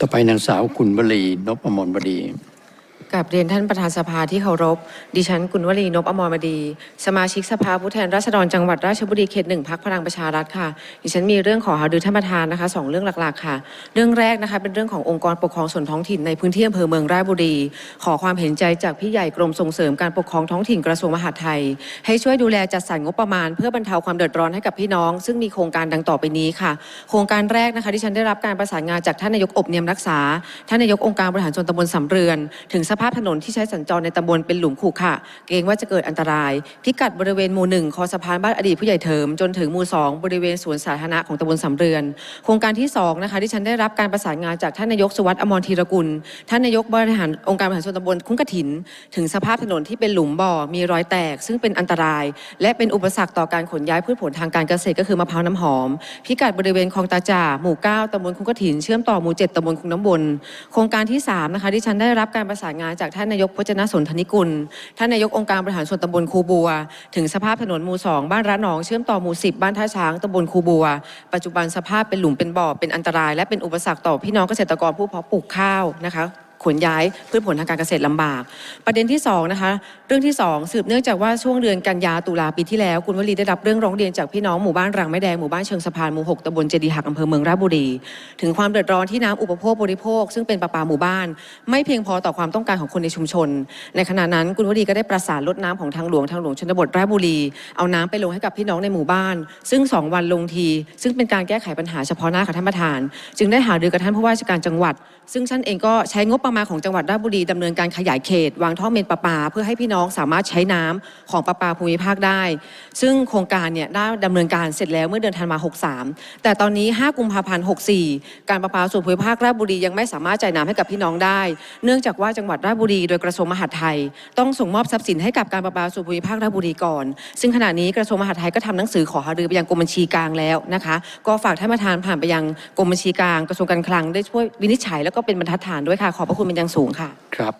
ต่อไปนางสาวคุณวลีนพอมรบดี กับเรียนท่านประธานสภาที่เคารพ ดิฉันกุลวลีนพอมรบดี สมาชิกสภาผู้แทนราษฎรจังหวัดราชบุรีเขตหนึ่งพักพลังประชารัฐค่ะ ดิฉันมีเรื่องขอหารือท่านประธานนะคะสองเรื่องหลักๆค่ะ เรื่องแรกนะคะเป็นเรื่องขององค์กรปกครองส่วนท้องถิ่นในพื้นที่อำเภอเมืองราชบุรี ขอความเห็นใจจากพี่ใหญ่กรมส่งเสริมการปกครองท้องถิ่นกระทรวงมหาดไทย ให้ช่วยดูแลจัดสรรงบประมาณ เพื่อบรรเทาความเดือดร้อนให้กับพี่น้อง ซึ่งมีโครงการดังต่อไปนี้ค่ะ โครงการแรกนะคะที่ฉันได้รับการประสานงานจากท่านนายกอบเนียมรักษาท่านนายกองค์การบริหารส่วนตำบลสำเรือนถึงสภาพถนนที่ใช้สัญจรในตำบลเป็นหลุมขรุขระเกรงว่าจะเกิดอันตราย พิกัดบริเวณหมู่หนึ่งคอสะพานบ้านอดีตผู้ใหญ่เถิมจนถึงหมู่สองบริเวณสวนสาธารณะของตำบลสำเรือน โครงการที่สองนะคะที่ฉันได้รับการประสานงานจากท่านนายกสุวัสดิ์อมรธีรกุล ท่านนายกบริหารองค์การบริหารส่วนตำบลคุ้งกระถิน ถึงสภาพถนนที่เป็นหลุมบ่อมีรอยแตก ซึ่งเป็นอันตราย และเป็นอุปสรรคต่อการขนย้ายพืชผลทางการเกษตรก็คือมะพร้าวน้ำหอม พิกัดบริเวณคลองตาจ่าหมู่9ตำบลคุ้งกระถิน เชื่อมต่อหมู่7ตำบลคุ้งน้ำบน โครงการที่3นะคะที่ฉันได้รับการประสานงานจากท่านนายกพจนสนธนิกุล ท่านนายกองค์การบริหารส่วนตำบลคูบัว ถึงสภาพถนนหมู่2บ้านระนองเชื่อมต่อหมู่10บ้านท่าช้างตำบลคูบัว ปัจจุบันสภาพเป็นหลุมเป็นบ่อเป็นอันตราย และเป็นอุปสรรคต่อพี่น้องเกษตรกรผู้เพาะปลูกข้าวนะคะ ขนย้ายพืชผลทางการเกษตรลำบาก ประเด็นที่สองนะคะเรื่องที่สองสืบเนื่องจากว่าช่วงเดือนกันยาตุลาปีที่แล้วคุณวลีได้รับเรื่องร้องเรียนจากพี่น้องหมู่บ้านรังไม้แดงหมู่บ้านเชิงสะพานหมู่หกตำบลเจดีหักอำเภอเมืองราชบุรี ถึงความเดือดร้อนที่น้ำอุปโภคบริโภค ซึ่งเป็นประปาหมู่บ้าน ไม่เพียงพอต่อความต้องการของคนในชุมชน ในขณะนั้นคุณวลีก็ได้ประสานรถน้ำของทางหลวงทางหลวงชนบทราชบุรี เอาน้ำไปลงให้กับพี่น้องในหมู่บ้าน ซึ่งสองวันลงที ซึ่งเป็นการแก้ไขปัญหาเฉพาะหน้าค่ะท่านประธาน จึงได้หารือกับท่านผู้ว่าราชการจังหวัด ซึ่งท่านเองก็ใช้งบประมาณของจังหวัดราชบุรีดำเนินการขยายเขต วางท่อเมนประปา เพื่อให้พี่น้องสามารถใช้น้ำของประปาภูมิภาคได้ ซึ่งโครงการเนี่ยได้ดำเนินการเสร็จแล้วเมื่อเดือนธันวาคม63 แต่ตอนนี้ 5 กุมภาพันธ์64 การประปาส่วนภูมิภาคราชบุรียังไม่สามารถจ่ายน้ำให้กับพี่น้องได้ เนื่องจากว่าจังหวัดราชบุรีโดยกระทรวงมหาดไทย ต้องส่งมอบทรัพย์สินให้กับการประปาส่วนภูมิภาคราชบุรีก่อน ซึ่งขณะนี้กระทรวงมหาดไทยก็ทำหนังสือขอหารือไปยังกรมบัญชีกลางแล้วนะคะ ก็ฝากท่านประธานผ่านไปยังกรมบัญชีกลางกระทรวงการคลังได้ช่วยวินิจฉัยแล้วก็เป็นบรรทัดฐานด้วยค่ะขอบคุณเป็นอย่างสูงค่ะครับ